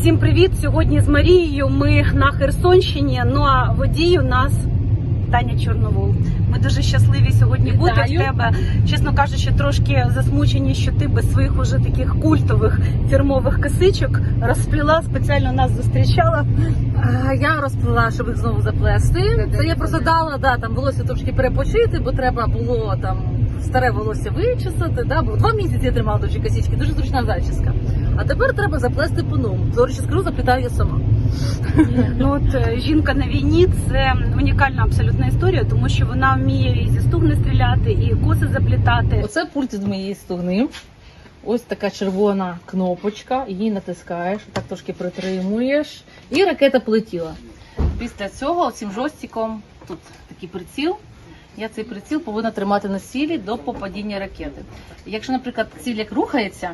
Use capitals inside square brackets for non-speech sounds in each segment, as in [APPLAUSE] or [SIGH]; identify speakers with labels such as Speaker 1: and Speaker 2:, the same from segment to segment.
Speaker 1: Всім привіт! Сьогодні з Марією ми на Херсонщині. Ну а водій у нас Таня Чорновол. Ми дуже щасливі сьогодні бути в тебе. Чесно кажучи, трошки засмучені, що ти без своїх уже таких культових фірмових косичок розпліла, спеціально нас зустрічала.
Speaker 2: А, Я розплела, щоб їх знову заплести. Це я просто дала, да, там волосся трошки перепочити, бо треба було там старе волосся вичесати. Да, бо два місяці я тримала дуже косички, дуже зручна зачіска. А тепер треба заплести по-новому. До речі, скажу, заплітаю я сама.
Speaker 1: Ну от е, жінка на війні це унікальна абсолютна історія, тому що вона вміє і зі стугни стріляти, і коси заплітати.
Speaker 2: Оце пульт з моєї стогни. Ось така червона кнопочка, її натискаєш, так трошки притримуєш, і ракета полетіла. Після цього цим жостиком тут такий приціл. Я цей приціл повинна тримати на цілі до попадіння ракети. Якщо, наприклад, ціль як рухається,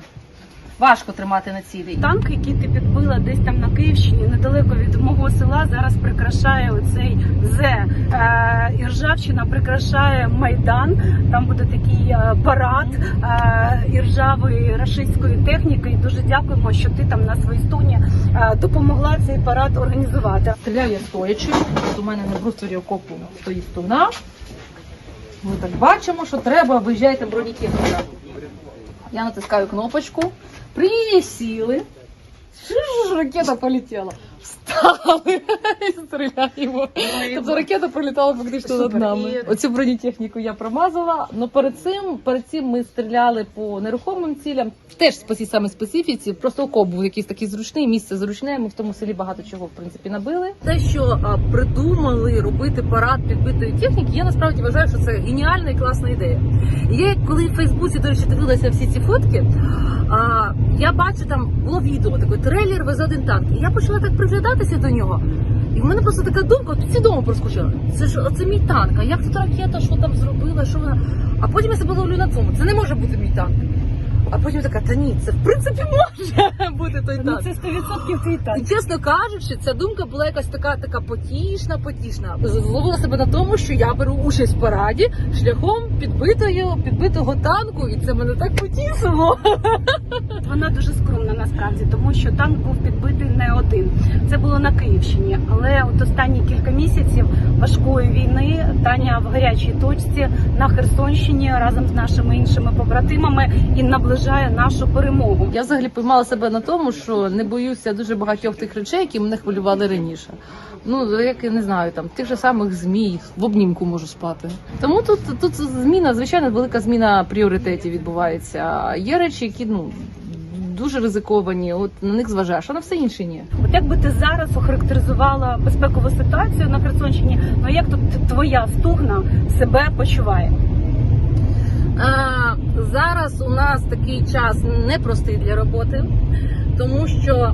Speaker 2: важко тримати на цілі.
Speaker 1: Танк, який ти підбила десь там на Київщині, недалеко від мого села, зараз прикрашає оцей З. Е, і прикрашає майдан. Там буде такий е, парад е, іржавої рашистської техніки. І дуже дякуємо, що ти там на своїй стуні е, допомогла цей парад організувати.
Speaker 2: Стріляю я стоячи. У мене на брустворі окопу стоїть стугна. Ми так бачимо, що треба, виїжджайте бронетехніка. Я натискаю кнопочку, присіли. Шиш, ракета полетіла. Встали [LAUGHS] і стріляємо. Тобто ракета пролітала фактично над нами. Оцю бронетехніку я промазала. але перед цим, перед цим ми стріляли по нерухомим цілям. Теж по цій самій специфіці. Просто окоп був якийсь такий зручний, місце зручне. Ми в тому селі багато чого в принципі набили. Те, що а, придумали робити парад підбитої техніки, я насправді вважаю, що це геніальна і класна ідея. Я коли в Фейсбуці, до речі, дивилася всі ці фотки. А, я бачу, там було відео, такий трейлер везе один танк. І я почала так приглядатися до нього. І в мене просто така думка, свідомо проскочила. Це ж оце мій танк. А як тут ракета, що там зробила, що вона. А потім я себе ловлю на цьому. Це не може бути мій танк. А потім така, та ні, це в принципі може [LAUGHS] бути той
Speaker 1: Ну
Speaker 2: танк.
Speaker 1: це 100% твій
Speaker 2: І чесно кажучи, ця думка була якась така, така потішна, потішна. Зловила себе на тому, що я беру участь в параді шляхом підбитого, підбитого танку, і це мене так потішило.
Speaker 1: Вона дуже скромна насправді, тому що танк був підбитий не один. Це було на Київщині. Але от останні кілька місяців важкої війни Таня в гарячій точці на Херсонщині разом з нашими іншими побратимами і наближає нашу перемогу.
Speaker 2: Я взагалі поймала себе на тому, що не боюся дуже багатьох тих речей, які мене хвилювали раніше. Ну, як я не знаю, там тих же самих змій, в обнімку можу спати. Тому тут, тут зміна, звичайно, велика зміна пріоритетів відбувається. Є речі, які ну дуже ризиковані, от на них зважаєш, а на все інше ні.
Speaker 1: От як би ти зараз охарактеризувала безпекову ситуацію на Херсонщині? Ну як тут твоя стугна себе почуває?
Speaker 2: А, зараз у нас такий час непростий для роботи, тому що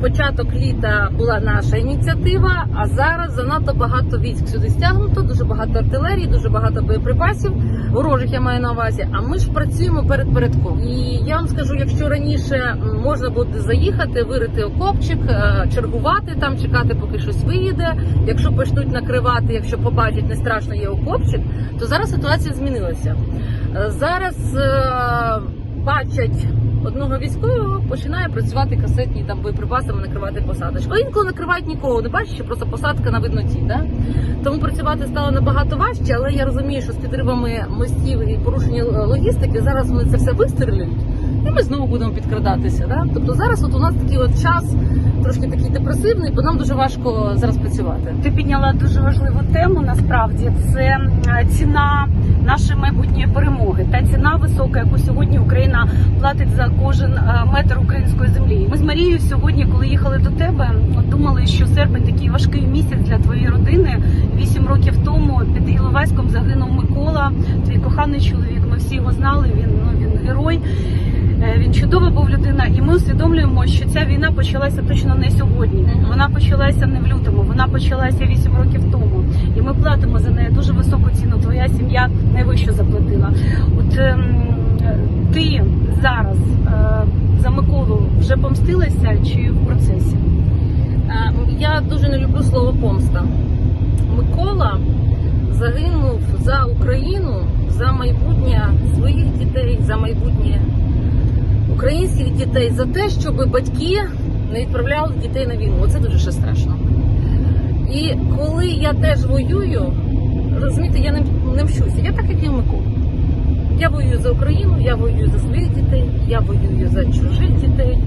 Speaker 2: початок літа була наша ініціатива, а зараз занадто багато військ сюди стягнуто, дуже багато артилерії, дуже багато боєприпасів. Ворожих я маю на увазі. А ми ж працюємо перед передком. І я вам скажу, якщо раніше можна буде заїхати, вирити окопчик, е, чергувати там, чекати, поки щось виїде. Якщо почнуть накривати, якщо побачать, не страшно є окопчик, то зараз ситуація змінилася. Е, Зараз бачать одного військового, починає працювати касетні там боєприпасами, накривати посадочку. А інколи накривають нікого, не бачиш, просто посадка на видноті. Да? Тому працювати стало набагато важче, але я розумію, що з підривами мостів і порушення е, логістики зараз вони це все вистрілюють, і ми знову будемо підкрадатися. Да? Тобто зараз от у нас такий от час трошки такий депресивний, бо нам дуже важко зараз працювати.
Speaker 1: Ти підняла дуже важливу тему. Насправді це е, ціна нашої майбутньої перемоги. Та ціна висока, яку сьогодні Україна платить за кожен е, метр української землі. Ми з Марією сьогодні, коли їхали до тебе, думали, що серпень такий важкий місяць для твоєї родини. Вісім років тому під Іловайськом загинув Микола, твій коханий чоловік. Ми всі його знали. Він ну він герой. Е, Він чудова був людина, і ми усвідомлюємо, що ця війна почалася точно не сьогодні. Вона почалася не в лютому, вона почалася 8 років тому. І ми платимо за неї дуже високу ціну. Твоя сім'я найвище заплатила. От е, ти зараз е, за Миколу вже помстилася чи в процесі?
Speaker 2: Е, Я дуже не люблю слово помста. Микола загинув за Україну, за майбутнє своїх дітей, за майбутнє українських дітей, за те, щоб батьки не відправляли дітей на війну. Оце дуже ще страшно. І коли я теж воюю, розумієте, я не, не вчуся. Я так, як і Микола. Я воюю за Україну, я воюю за своїх дітей, я воюю за чужих дітей,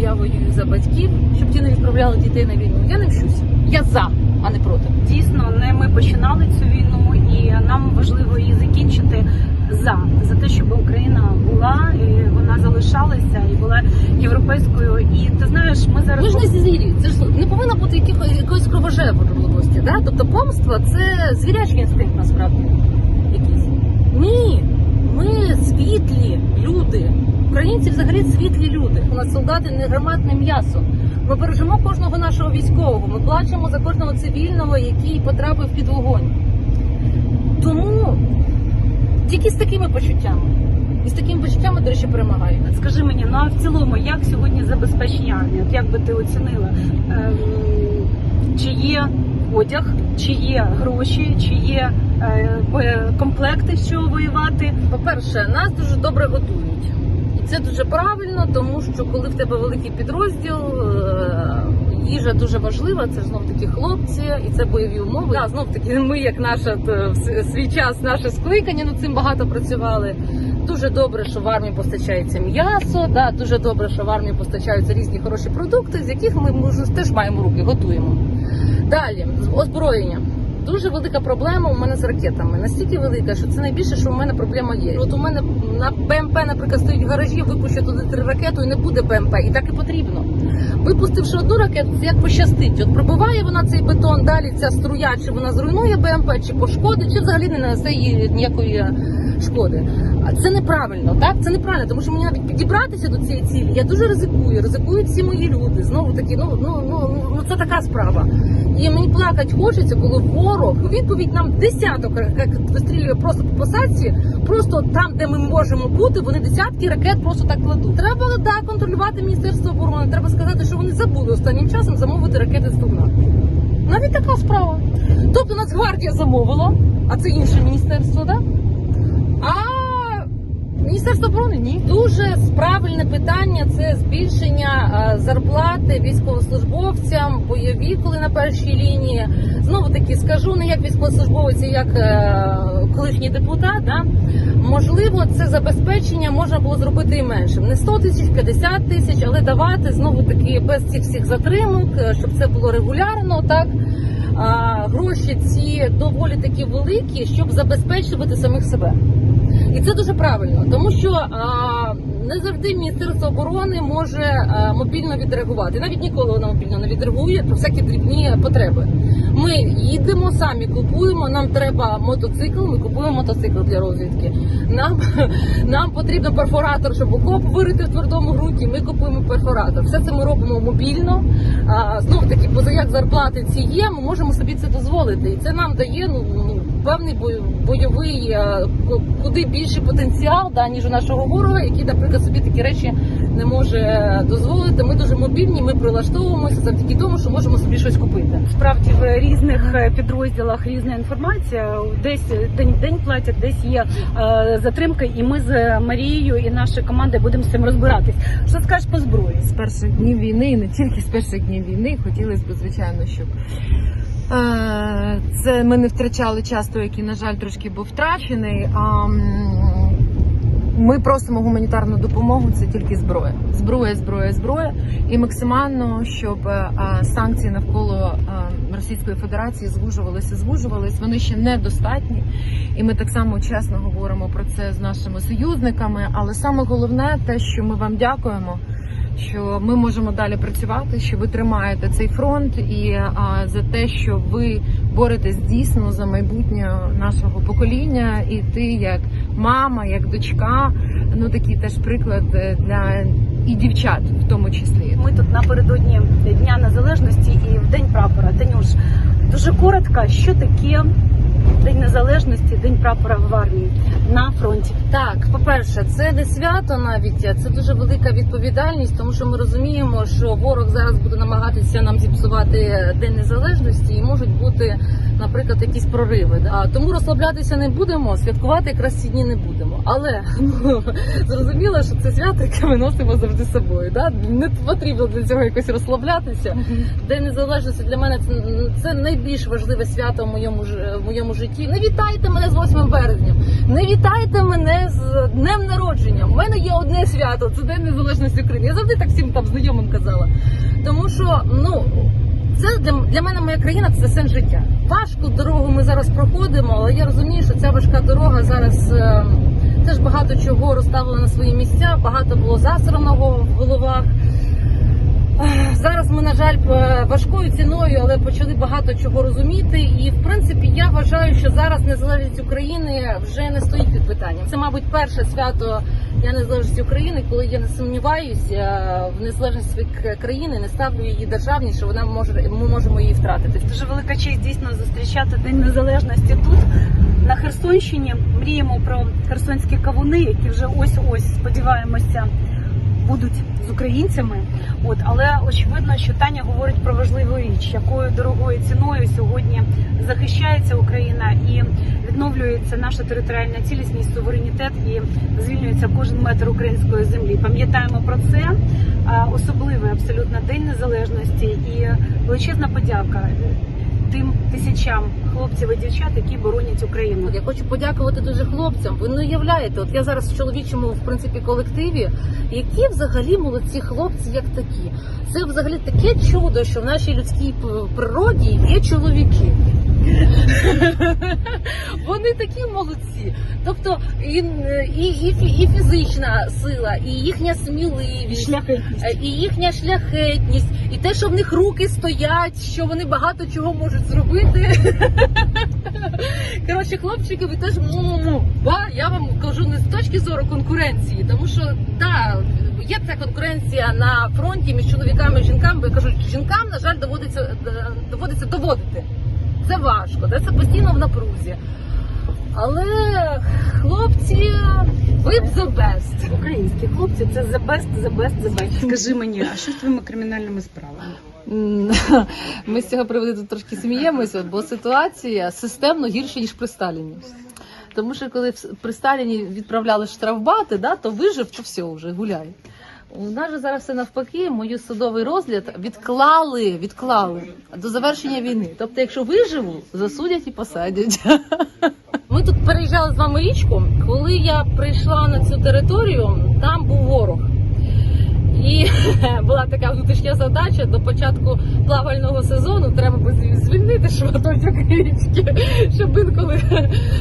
Speaker 2: я воюю за батьків, щоб ті не відправляли дітей на війну. Я не вчуся. Я за, а не проти.
Speaker 1: Дійсно, не ми починали цю війну, і нам важливо її закінчити за за те, щоб Україна була і вона залишалася і була європейською. І ти знаєш, ми зараз
Speaker 2: Ми ж не звірі. Це ж не повинно бути якихось якоїсь кровожерливості. Да? Тобто помство це звірячий інстинкт насправді. Якийсь. Ні, ми світлі люди. Українці взагалі світлі люди. У нас солдати не громадне м'ясо. Ми бережемо кожного нашого військового. Ми плачемо за кожного цивільного, який потрапив під вогонь. Тому тільки з такими почуттями. І з такими почуттями, до речі, перемагаю.
Speaker 1: Скажи мені, ну а в цілому, як сьогодні забезпечення армії? От як би ти оцінила? Ем, чи є одяг, чи є гроші, чи є е, бе- комплекти, що воювати?
Speaker 2: По-перше, нас дуже добре готують. Це дуже правильно, тому що коли в тебе великий підрозділ, е, їжа дуже важлива, це знов таки хлопці, і це бойові умови. Да, знов таки, ми, як наша с- свій час, наше скликання над цим багато працювали. Дуже добре, що в армії постачається м'ясо. Да, дуже добре, що в армії постачаються різні хороші продукти, з яких ми може, теж маємо руки, готуємо. Далі озброєння. Дуже велика проблема у мене з ракетами. Настільки велика, що це найбільше, що у мене проблема є. От у мене на БМП, наприклад, стоїть в гаражі, випущу туди три ракету і не буде БМП. І так і потрібно. Випустивши одну ракету, це як пощастить. От пробиває вона цей бетон, далі ця струя, чи вона зруйнує БМП, чи пошкодить, чи взагалі не нанесе їй ніякої шкоди. Це неправильно, так? Це неправильно, тому що мені навіть підібратися до цієї цілі. Я дуже ризикую, ризикують всі мої люди. Знову таки, ну ну ну ну це така справа. І мені плакати хочеться, коли ворог у відповідь нам десяток ракет вистрілює просто по посадці, просто там, де ми можемо бути, вони десятки ракет просто так кладуть. Треба да, контролювати міністерство оборони. Треба сказати, що вони забули останнім часом замовити ракети з Тувна. Навіть така справа. Тобто Нацгвардія замовила, а це інше міністерство, да? А Міністерство оборони ні. Дуже правильне питання це збільшення е, зарплати військовослужбовцям, бойові, коли на першій лінії. Знову таки скажу не як військовослужбовець, як е, колишній депутат. Да? Можливо, це забезпечення можна було зробити і меншим. Не 100 тисяч, 50 тисяч, але давати знову таки без цих всіх затримок, е, щоб це було регулярно, так. А, гроші ці доволі такі великі, щоб забезпечувати самих себе. І це дуже правильно, тому що а, не завжди Міністерство оборони може а, мобільно відреагувати. Навіть ніколи воно мобільно не відреагує про всякі дрібні потреби. Ми їдемо самі, купуємо. Нам треба мотоцикл. Ми купуємо мотоцикл для розвідки. Нам [LAUGHS] нам потрібен перфоратор, щоб окоп вирити в твердому ґрунті. Ми купуємо перфоратор. Все це ми робимо мобільно. А, знов таки, позаяк зарплати ці є, ми можемо собі це дозволити. І це нам дає ну, ну певний бойовий е, куди більший потенціал, да, ніж у нашого ворога, який, наприклад, собі такі речі не може е, дозволити. Ми дуже мобільні, ми прилаштовуємося завдяки тому, що можемо собі щось купити.
Speaker 1: Справді в різних е, підрозділах різна інформація. Десь день в день платять, десь є е, затримки, і ми з Марією і наша команда будемо з цим розбиратись. Що скажеш по зброї?
Speaker 3: з перших днів війни, і не тільки з перших днів війни, хотілося б, звичайно, щоб це ми не втрачали час, той, який, на жаль, трошки був втрачений. А ми просимо гуманітарну допомогу, це тільки зброя. Зброя, зброя, зброя. І максимально, щоб е, е, санкції навколо е, Російської Федерації звужувалися, звужувалися. Вони ще недостатні. І ми так само чесно говоримо про це з нашими союзниками. Але саме головне те, що ми вам дякуємо що ми можемо далі працювати, що ви тримаєте цей фронт, і а, за те, що ви боретесь дійсно за майбутнє нашого покоління, і ти як мама, як дочка, ну такий теж приклад е, для і дівчат, в тому числі.
Speaker 1: Ми тут напередодні Дня Незалежності і в День прапора. Танюш, дуже коротко, що таке День Незалежності, День прапора в армії на фронті?
Speaker 2: Так, по-перше, це не свято навіть, це дуже велика відповідальність, тому що ми розуміємо, що ворог зараз буде намагатися нам зіпсувати День Незалежності і можуть бути, наприклад, якісь прориви. Да? Тому розслаблятися не будемо, святкувати якраз ці дні не будемо. Але [LAUGHS] ну, зрозуміло, що це свято, яке ми носимо завжди з собою. Да? Не потрібно для цього якось розслаблятися. День незалежності для мене це, це найбільш важливе свято в моєму в моєму житті. Не вітайте мене з 8 березня. Не вітайте мене з днем народження. У мене є одне свято, це День Незалежності України. Я завжди так всім там знайомим казала. Тому що ну це для, для мене моя країна це сенс життя. Важку дорогу ми зараз проходимо, але я розумію, що ця важка дорога зараз. е, Теж багато чого розставлено на свої місця, багато було засраного в головах. Зараз ми, на жаль, е, важкою ціною, але почали багато чого розуміти. І в принципі, я вважаю, що зараз незалежність України вже не стоїть під питанням. Це, мабуть, перше свято я незалежності України, коли я не сумніваюся в незалежності країни, не ставлю її державніше. вона може ми можемо її втратити.
Speaker 1: Дуже велика честь дійсно зустрічати День Незалежності тут, на Херсонщині. Мріємо про херсонські кавуни, які вже ось-ось сподіваємося будуть з українцями. От але очевидно, що Таня говорить про важливу річ, якою дорогою ціною сьогодні захищається Україна і відновлюється наша територіальна цілісність, суверенітет і звільнюється кожен метр української землі. Пам'ятаємо про це. Особливий абсолютно день незалежності і величезна подяка тим тисячам хлопців і дівчат, які боронять Україну.
Speaker 2: Я хочу подякувати дуже хлопцям. Ви не уявляєте, от я зараз в чоловічому в принципі колективі. Які взагалі молодці хлопці, як такі? Це взагалі таке чудо, що в нашій людській природі є чоловіки. [LAUGHS] Вони такі молодці. Тобто і, і, і, фі- і фізична сила, і їхня сміливість.
Speaker 1: Шляхетність.
Speaker 2: Е, і їхня шляхетність, і те, що в них руки стоять, що вони багато чого можуть зробити. [LAUGHS] Коротше, хлопчики, ви теж му-му-му. Ба, я вам кажу не з точки зору конкуренції, тому що да, є ця конкуренція на фронті між чоловіками і жінками, бо я кажу, жінкам, на жаль, доводиться е, доводиться доводити. Це важко, де це постійно в напрузі. Але хлопці, ви the best.
Speaker 1: Українські хлопці це the best, the best, the best. Скажи мені, а що з твоїми кримінальними справами? [LAUGHS]
Speaker 2: Ми з цього приводу тут трошки сміємося, бо ситуація системно гірша, ніж при Сталіні. Тому що коли в- при Сталіні відправляли штрафбати, да, то вижив, то все вже гуляй. У нас же зараз все навпаки, мою судовий розгляд відклали, відклали до завершення війни. Тобто, якщо виживу, засудять і посадять. [LAUGHS] Ми тут переїжджали з вами річку. Коли я прийшла на цю територію, там був ворог. І [LAUGHS] була така внутрішня задача до початку плавального сезону. Треба було звільнити шматочок річки, [LAUGHS] щоб інколи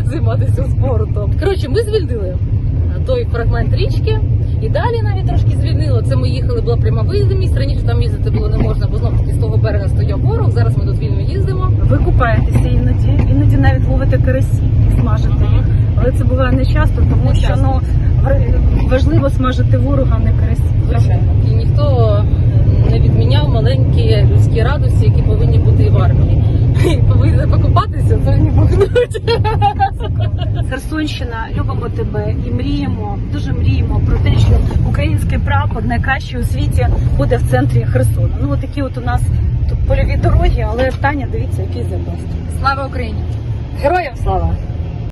Speaker 2: займатися спортом. Коротше, ми звільнили той фрагмент річки, і далі навіть трошки звільнило. Це ми їхали, була пряма виїздимість. Раніше там їздити було не можна, бо знову таки з того берега стояв ворог. Зараз ми тут вільно їздимо.
Speaker 1: Ви купаєтеся іноді, іноді навіть ловите карасі і смажите їх. Але це буває не часто, тому
Speaker 2: Не
Speaker 1: що
Speaker 2: часто.
Speaker 1: ну важливо смажити ворога, а не карасі.
Speaker 2: Звичайно. І ніхто не відміняв маленькі людські радості, які повинні бути і в армії. Повинні покупатися, це не бухнуть.
Speaker 1: Херсонщина, любимо тебе і мріємо, дуже мріємо про те, що український прапор найкращий у світі буде в центрі Херсона. Ну от такі от у нас тут польові дороги, але Таня, дивіться, який забест.
Speaker 3: Слава Україні!
Speaker 1: Героям слава!